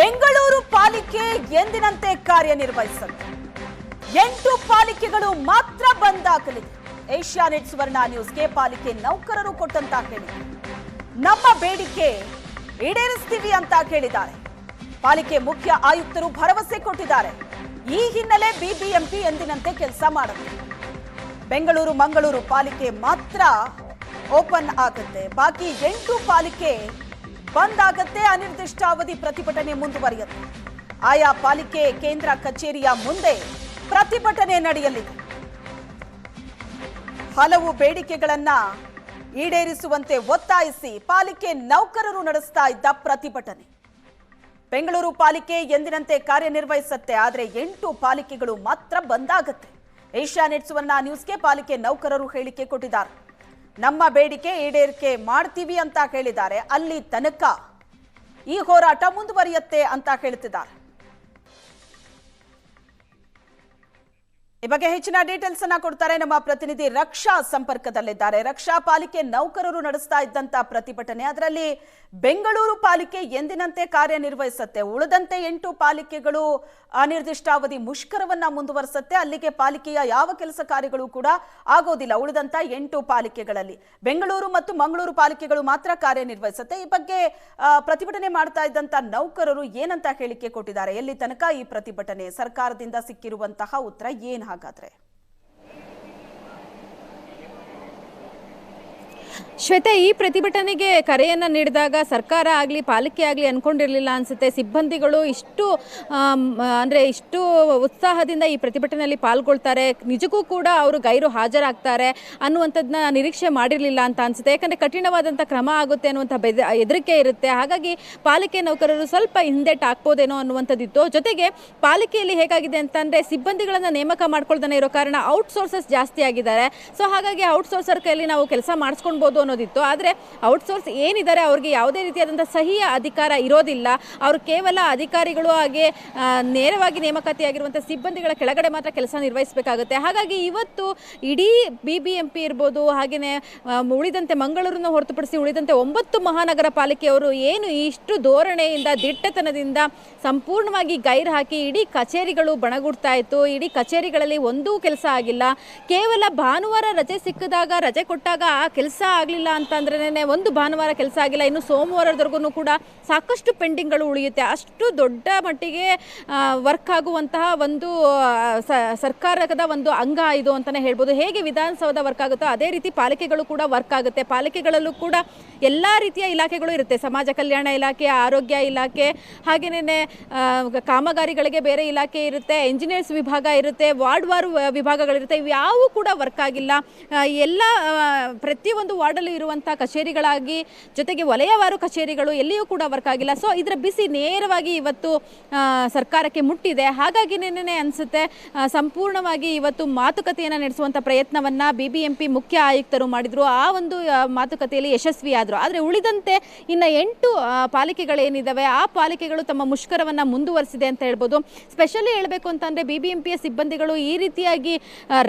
ಬೆಂಗಳೂರು ಪಾಲಿಕೆ ಎಂದಿನಂತೆ ಕಾರ್ಯನಿರ್ವಹಿಸಲಿದೆ ಎಂಟು ಪಾಲಿಕೆಗಳು ಮಾತ್ರ ಬಂದಾಗಲಿದೆ ಏಷ್ಯಾನೆಟ್ ಸುವರ್ಣ ನ್ಯೂಸ್ಗೆ ಪಾಲಿಕೆ ನೌಕರರು ಕೊಟ್ಟಂತ ಹೇಳಿಕೆ. ನಮ್ಮ ಬೇಡಿಕೆ ಈಡೇರಿಸ್ತೀವಿ ಅಂತ ಕೇಳಿದ್ದಾರೆ. ಪಾಲಿಕೆ ಮುಖ್ಯ ಆಯುಕ್ತರು ಭರವಸೆ ಕೊಟ್ಟಿದ್ದಾರೆ. ಈ ಹಿನ್ನೆಲೆ ಬಿಬಿಎಂಪಿ ಎಂದಿನಂತೆ ಕೆಲಸ ಮಾಡುತ್ತೆ. ಬೆಂಗಳೂರು ಮಂಗಳೂರು ಪಾಲಿಕೆ ಮಾತ್ರ ಓಪನ್ ಆಗುತ್ತೆ. ಬಾಕಿ ಎಂಟು ಪಾಲಿಕೆ ಬಂದ್ ಆಗತ್ತೆ ಅನಿರ್ದಿಷ್ಟಾವಧಿ ಪ್ರತಿಭಟನೆ ಮುಂದುವರಿಯುತ್ತೆ ಆಯಾ ಪಾಲಿಕೆ ಕೇಂದ್ರ ಕಚೇರಿಯ ಮುಂದೆ ಪ್ರತಿಭಟನೆ ನಡೆಯಲಿದೆ. ಹಲವು ಬೇಡಿಕೆಗಳನ್ನ ಈಡೇರಿಸುವಂತೆ ಒತ್ತಾಯಿಸಿ ಪಾಲಿಕೆ ನೌಕರರು ನಡೆಸ್ತಾ ಇದ್ದ ಪ್ರತಿಭಟನೆ. ಬೆಂಗಳೂರು ಪಾಲಿಕೆ ಎಂದಿನಂತೆ ಕಾರ್ಯನಿರ್ವಹಿಸುತ್ತೆ, ಆದರೆ ಎಂಟು ಪಾಲಿಕೆಗಳು ಮಾತ್ರ ಬಂದಾಗತ್ತೆ. ಏಷ್ಯಾನೆಟ್ ಸುವರ್ಣ ನ್ಯೂಸ್ಗೆ ಪಾಲಿಕೆ ನೌಕರರು ಹೇಳಿಕೆ ಕೊಟ್ಟಿದ್ದಾರೆ. ನಮ್ಮ ಬೇಡಿಕೆ ಈಡೇರಿಕೆ ಮಾಡ್ತೀವಿ ಅಂತ ಹೇಳಿದ್ದಾರೆ ಅಲ್ಲಿ ತನಕ ಈ ಹೋರಾಟ ಮುಂದುವರಿಯುತ್ತೆ ಅಂತ ಹೇಳ್ತಿದ್ದಾರೆ ಈ ಬಗ್ಗೆ ಹೆಚ್ಚಿನ ಡೀಟೇಲ್ಸ್ ಅನ್ನ ಕೊಡ್ತಾರೆ ನಮ್ಮ ಪ್ರತಿನಿಧಿ ರಕ್ಷಾ ಸಂಪರ್ಕದಲ್ಲಿದ್ದಾರೆ. ರಕ್ಷಾ ಪಾಲಿಕೆ ನೌಕರರು ನಡೆಸ್ತಾ ಇದ್ದಂತ ಪ್ರತಿಭಟನೆ. ಅದರಲ್ಲಿ ಬೆಂಗಳೂರು ಪಾಲಿಕೆ ಎಂದಿನಂತೆ ಕಾರ್ಯನಿರ್ವಹಿಸುತ್ತೆ. ಉಳಿದಂತೆ ಎಂಟು ಪಾಲಿಕೆಗಳು ಅನಿರ್ದಿಷ್ಟಾವಧಿ ಮುಷ್ಕರವನ್ನ ಮುಂದುವರಿಸುತ್ತೆ. ಅಲ್ಲಿಗೆ ಪಾಲಿಕೆಯ ಯಾವ ಕೆಲಸ ಕಾರ್ಯಗಳು ಕೂಡ ಆಗೋದಿಲ್ಲ. ಉಳಿದಂತ ಎಂಟು ಪಾಲಿಕೆಗಳಲ್ಲಿ ಬೆಂಗಳೂರು ಮತ್ತು ಮಂಗಳೂರು ಪಾಲಿಕೆಗಳು ಮಾತ್ರ ಕಾರ್ಯನಿರ್ವಹಿಸುತ್ತೆ. ಈ ಬಗ್ಗೆ ಪ್ರತಿಭಟನೆ ಮಾಡ್ತಾ ಇದ್ದಂತ ನೌಕರರು ಏನಂತ ಹೇಳಿಕೆ ಕೊಟ್ಟಿದ್ದಾರೆ? ಎಲ್ಲಿ ತನಕ ಈ ಪ್ರತಿಭಟನೆ ಸರ್ಕಾರದಿಂದ ಸಿಕ್ಕಿರುವಂತಹ ಉತ್ತರ ಏನ್ ಹಾಗಾದ್ರೆ. ಶ್ವೇತಾ, ಈ ಪ್ರತಿಭಟನೆಗೆ ಕರೆಯನ್ನು ನೀಡಿದಾಗ ಸರ್ಕಾರ ಆಗಲಿ, ಪಾಲಿಕೆ ಆಗಲಿ ಅನ್ಕೊಂಡಿರಲಿಲ್ಲ ಅನಿಸುತ್ತೆ. ಸಿಬ್ಬಂದಿಗಳು ಇಷ್ಟು ಅಂದರೆ ಇಷ್ಟು ಉತ್ಸಾಹದಿಂದ ಈ ಪ್ರತಿಭಟನೆಯಲ್ಲಿ ಪಾಲ್ಗೊಳ್ತಾರೆ. ನಿಜಕ್ಕೂ ಕೂಡ ಅವರು ಗೈರು ಹಾಜರಾಗ್ತಾರೆ ಅನ್ನುವಂಥದ್ದನ್ನ ನಿರೀಕ್ಷೆ ಮಾಡಿರಲಿಲ್ಲ ಅಂತ ಅನಿಸುತ್ತೆ. ಯಾಕಂದರೆ ಕಠಿಣವಾದಂಥ ಕ್ರಮ ಆಗುತ್ತೆ ಅನ್ನುವಂಥ ಬೆದ, ಹೆದರಿಕೆ ಇರುತ್ತೆ. ಹಾಗಾಗಿ ಪಾಲಿಕೆ ನೌಕರರು ಸ್ವಲ್ಪ ಹಿಂದೆಟ್ ಹಾಕ್ಬೋದೇನೋ ಅನ್ನುವಂಥದ್ದಿತ್ತು. ಜೊತೆಗೆ ಪಾಲಿಕೆಯಲ್ಲಿ ಹೇಗಾಗಿದೆ ಅಂತಂದರೆ ಸಿಬ್ಬಂದಿಗಳನ್ನು ನೇಮಕ ಮಾಡ್ಕೊಳ್ತಾನೆ ಇರೋ ಕಾರಣ ಔಟ್ಸೋರ್ಸಸ್ ಜಾಸ್ತಿ ಆಗಿದ್ದಾರೆ. ಸೊ ಹಾಗಾಗಿ ಔಟ್ಸೋರ್ಸರ್ ಕೈಯಲ್ಲಿ ನಾವು ಕೆಲಸ ಮಾಡಿಸ್ಕೊಳ್ಬೋದು ಅನ್ನೋದಿತ್ತು. ಆದರೆ ಔಟ್ಸೋರ್ಸ್ ಏನಿದ್ದಾರೆ ಅವ್ರಿಗೆ ಯಾವುದೇ ರೀತಿಯಾದಂಥ ಸಹಿಯ ಅಧಿಕಾರ ಇರೋದಿಲ್ಲ. ಅವರು ಕೇವಲ ಅಧಿಕಾರಿಗಳು ಹಾಗೆ ನೇರವಾಗಿ ನೇಮಕಾತಿಯಾಗಿರುವಂಥ ಸಿಬ್ಬಂದಿಗಳ ಕೆಳಗಡೆ ಮಾತ್ರ ಕೆಲಸ ನಿರ್ವಹಿಸಬೇಕಾಗುತ್ತೆ. ಹಾಗಾಗಿ ಇವತ್ತು ಇಡೀ ಬಿ ಬಿ ಎಂ ಪಿ ಇರ್ಬೋದು ಹಾಗೆಯೇ ಉಳಿದಂತೆ ಮಂಗಳೂರನ್ನು ಹೊರತುಪಡಿಸಿ ಉಳಿದಂತೆ ಒಂಬತ್ತು ಮಹಾನಗರ ಪಾಲಿಕೆಯವರು ಏನು ಇಷ್ಟು ಧೋರಣೆಯಿಂದ, ದಿಟ್ಟತನದಿಂದ ಸಂಪೂರ್ಣವಾಗಿ ಗೈರ್ ಹಾಕಿ ಇಡೀ ಕಚೇರಿಗಳು ಬಣಗುಡ್ತಾ ಇತ್ತು. ಇಡೀ ಕಚೇರಿಗಳಲ್ಲಿ ಒಂದೂ ಕೆಲಸ ಆಗಿಲ್ಲ. ಕೇವಲ ಭಾನುವಾರ ರಜೆ ಸಿಕ್ಕಿದಾಗ, ರಜೆ ಕೊಟ್ಟಾಗ ಆ ಕೆಲಸ ಆಗಲಿಲ್ಲ ಅಂತಂದ್ರೇ ಒಂದು ಭಾನುವಾರ ಕೆಲಸ ಆಗಿಲ್ಲ. ಇನ್ನು ಸೋಮವಾರದವರೆಗೂ ಕೂಡ ಸಾಕಷ್ಟು ಪೆಂಡಿಂಗ್ಗಳು ಉಳಿಯುತ್ತೆ. ಅಷ್ಟು ದೊಡ್ಡ ಮಟ್ಟಿಗೆ ವರ್ಕ್ ಆಗುವಂತಹ ಒಂದು ಸರ್ಕಾರದ ಒಂದು ಅಂಗ ಇದು ಅಂತಲೇ ಹೇಳ್ಬೋದು. ಹೇಗೆ ವಿಧಾನಸೌಧ ವರ್ಕ್ ಆಗುತ್ತೋ ಅದೇ ರೀತಿ ಪಾಲಿಕೆಗಳು ಕೂಡ ವರ್ಕ್ ಆಗುತ್ತೆ. ಪಾಲಿಕೆಗಳಲ್ಲೂ ಕೂಡ ಎಲ್ಲ ರೀತಿಯ ಇಲಾಖೆಗಳು ಇರುತ್ತೆ. ಸಮಾಜ ಕಲ್ಯಾಣ ಇಲಾಖೆ, ಆರೋಗ್ಯ ಇಲಾಖೆ ಹಾಗೆಯೇ ಕಾಮಗಾರಿಗಳಿಗೆ ಬೇರೆ ಇಲಾಖೆ ಇರುತ್ತೆ ಇಂಜಿನಿಯರ್ಸ್ ವಿಭಾಗ ಇರುತ್ತೆ, ವಾರ್ಡ್ ವಾರ್ ವಿಭಾಗಗಳಿರುತ್ತೆ. ಇವು ಇವ್ಯಾವು ಕೂಡ ವರ್ಕ್ ಆಗಿಲ್ಲ. ಎಲ್ಲ ಪ್ರತಿಯೊಂದು ವಾರ್ಡಲ್ಲೂ ಇರುವಂಥ ಕಚೇರಿಗಳಾಗಿ, ಜೊತೆಗೆ ವಲಯವಾರು ಕಚೇರಿಗಳು ಎಲ್ಲಿಯೂ ಕೂಡ ವರ್ಕ್ ಆಗಿಲ್ಲ. ಸೊ ಇದರ ಬಿಸಿ ನೇರವಾಗಿ ಇವತ್ತು ಸರ್ಕಾರಕ್ಕೆ ಮುಟ್ಟಿದೆ. ಹಾಗಾಗಿ ಅನಿಸುತ್ತೆ ಸಂಪೂರ್ಣವಾಗಿ ಇವತ್ತು ಮಾತುಕತೆಯನ್ನು ನಡೆಸುವಂಥ ಪ್ರಯತ್ನವನ್ನು ಬಿ ಮುಖ್ಯ ಆಯುಕ್ತರು ಮಾಡಿದರು. ಆ ಒಂದು ಮಾತುಕತೆಯಲ್ಲಿ ಯಶಸ್ವಿಯಾದರು. ಆದರೆ ಉಳಿದಂತೆ ಇನ್ನು ಎಂಟು ಪಾಲಿಕೆಗಳೇನಿದ್ದಾವೆ ಆ ಪಾಲಿಕೆಗಳು ತಮ್ಮ ಮುಷ್ಕರವನ್ನು ಮುಂದುವರಿಸಿದೆ ಅಂತ ಹೇಳ್ಬೋದು. ಸ್ಪೆಷಲಿ ಹೇಳಬೇಕು ಅಂತಂದರೆ ಬಿ ಬಿ ಸಿಬ್ಬಂದಿಗಳು ಈ ರೀತಿಯಾಗಿ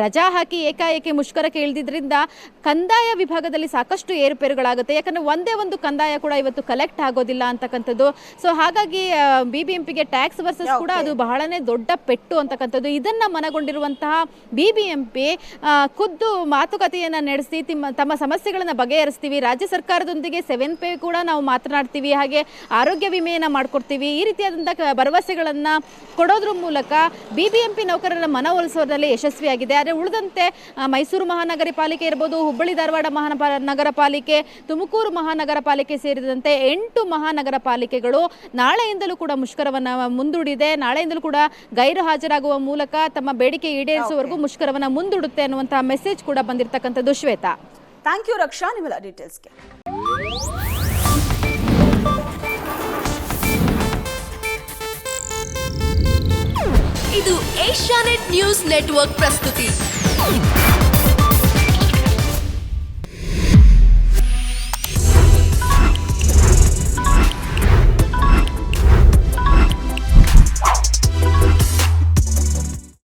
ರಜಾ ಹಾಕಿ ಏಕಾಏಕಿ ಮುಷ್ಕರಕ್ಕೆ ಇಳಿದಿದ್ದರಿಂದ ಕಂದಾಯ ವಿಭಾಗದಲ್ಲಿ ಸಾಕಷ್ಟು ಏರುಪೇರುಗಳಾಗುತ್ತೆ. ಯಾಕಂದರೆ ಒಂದೇ ಒಂದು ಕಂದಾಯ ಕೂಡ ಇವತ್ತು ಕಲೆಕ್ಟ್ ಆಗೋದಿಲ್ಲ ಅಂತಕ್ಕಂಥದ್ದು. ಸೊ ಹಾಗಾಗಿ ಬಿ ಬಿ ಎಂ ಪಿಗೆ ಟ್ಯಾಕ್ಸ್ ವರ್ಸಸ್ ಕೂಡ ಅದು ಬಹಳನೇ ದೊಡ್ಡ ಪೆಟ್ಟು ಅಂತಕ್ಕಂಥದ್ದು. ಇದನ್ನ ಮನಗೊಂಡಿರುವಂತಹ ಬಿ ಬಿ ಎಂ ಪಿ ಖುದ್ದು ಮಾತುಕತೆಯನ್ನು ನಡೆಸಿ ತಮ್ಮ ಸಮಸ್ಯೆಗಳನ್ನು ಬಗೆಹರಿಸ್ತೀವಿ. ರಾಜ್ಯ ಸರ್ಕಾರದೊಂದಿಗೆ ಸೆವೆನ್ ಪೇ ಕೂಡ ನಾವು ಮಾತನಾಡ್ತೀವಿ. ಹಾಗೆ ಆರೋಗ್ಯ ವಿಮೆಯನ್ನು ಮಾಡಿಕೊಡ್ತೀವಿ. ಈ ರೀತಿಯಾದಂಥ ಭರವಸೆಗಳನ್ನ ಕೊಡೋದ್ರ ಮೂಲಕ ಬಿ ಬಿ ಎಂ ಪಿ ನೌಕರರ ಮನವೊಲಿಸೋದ್ರಲ್ಲಿ ಯಶಸ್ವಿಯಾಗಿದೆ. ಆದರೆ ಉಳಿದಂತೆ ಮೈಸೂರು ಮಹಾನಗರ ಪಾಲಿಕೆ ಇರ್ಬೋದು ಹುಬ್ಬಳ್ಳಿ ಧಾರವಾಡ ಮಹಾನಪ ನಗರ ಪಾಲಿಕೆ ತುಮಕೂರು ಮಹಾನಗರ ಪಾಲಿಕೆ ಸೇರಿದಂತೆ ಎಂಟು ಮಹಾನಗರ ಪಾಲಿಕೆಗಳು ನಾಳೆಯಿಂದಲೂ ಕೂಡ ಮುಷ್ಕರವನ್ನು ಮುಂದೂಡಿದೆ. ನಾಳೆಯಿಂದಲೂ ಕೂಡ ಗೈರು ಹಾಜರಾಗುವ ಮೂಲಕ ತಮ್ಮ ಬೇಡಿಕೆ ಈಡೇರಿಸುವವರೆಗೂ ಮುಷ್ಕರವನ್ನು ಮುಂದೂಡುತ್ತೆ ಅನ್ನುವಂತಹ ಮೆಸೇಜ್ ಕೂಡ ಬಂದಿರತಕ್ಕಂಥದ್ದು ಶ್ವೇತಾ. ಥ್ಯಾಂಕ್ ಯು ರಕ್ಷಾ ನಿಮ್ಮೆಲ್ಲ ಡೀಟೇಲ್ಸ್ಗೆ ಇದು ಏಷ್ಯಾನೆಟ್ ನ್ಯೂಸ್ ನೆಟ್ವರ್ಕ್ ಪ್ರಸ್ತುತಿ.